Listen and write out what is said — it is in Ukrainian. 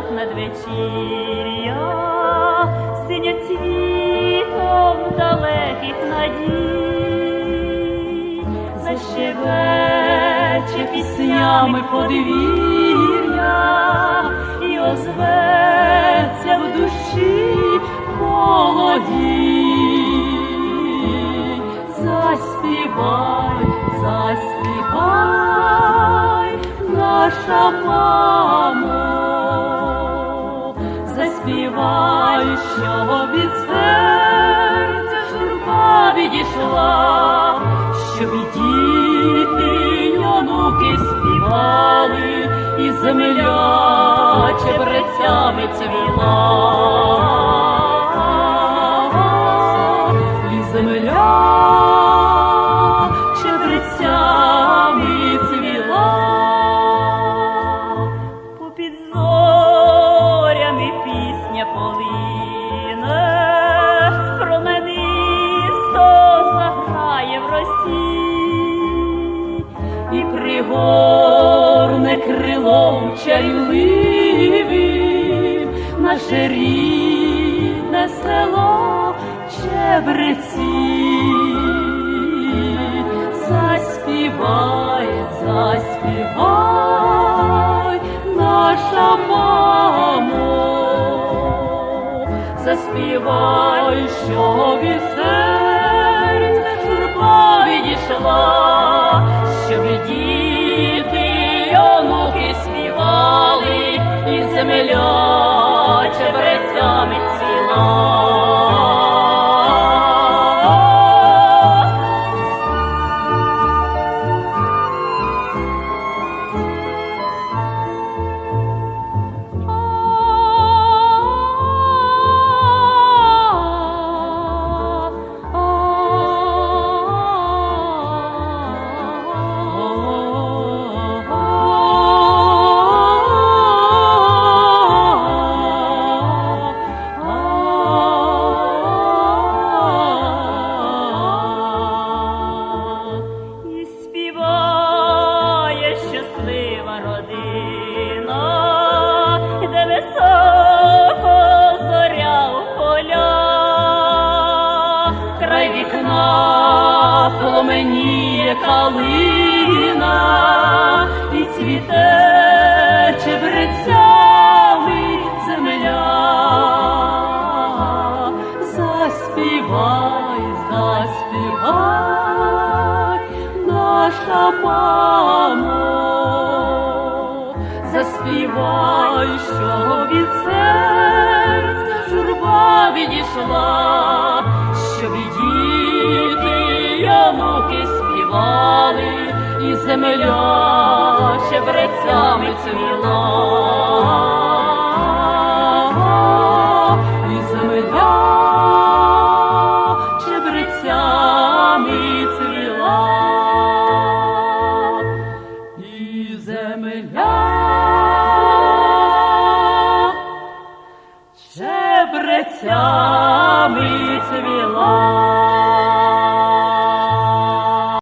гостях надвечір'я, синяцвітом далеких надій, защебече піснями подвір'я і озветься в душі молоді. Заспівай, заспівай, наша мамо, заспівай, що від серця журба відійшла, щоб і діти, й онуки співали, і земля чебрецями цвіла. Пригорне крилом чарівливим наше рідне село чебреці. Заспівай, заспівай, наша мамо, заспівай, що від серця журба відійшла, щоб і діти, онуки співали, і земля пломеніє калина і цвіте чебрецями земля. Заспівай, заспівай, наша мамо, заспівай, що від серця пали, і земля щебрецями цвіла, і земля щебрецями цвіла, і земля щебрецями цвіла.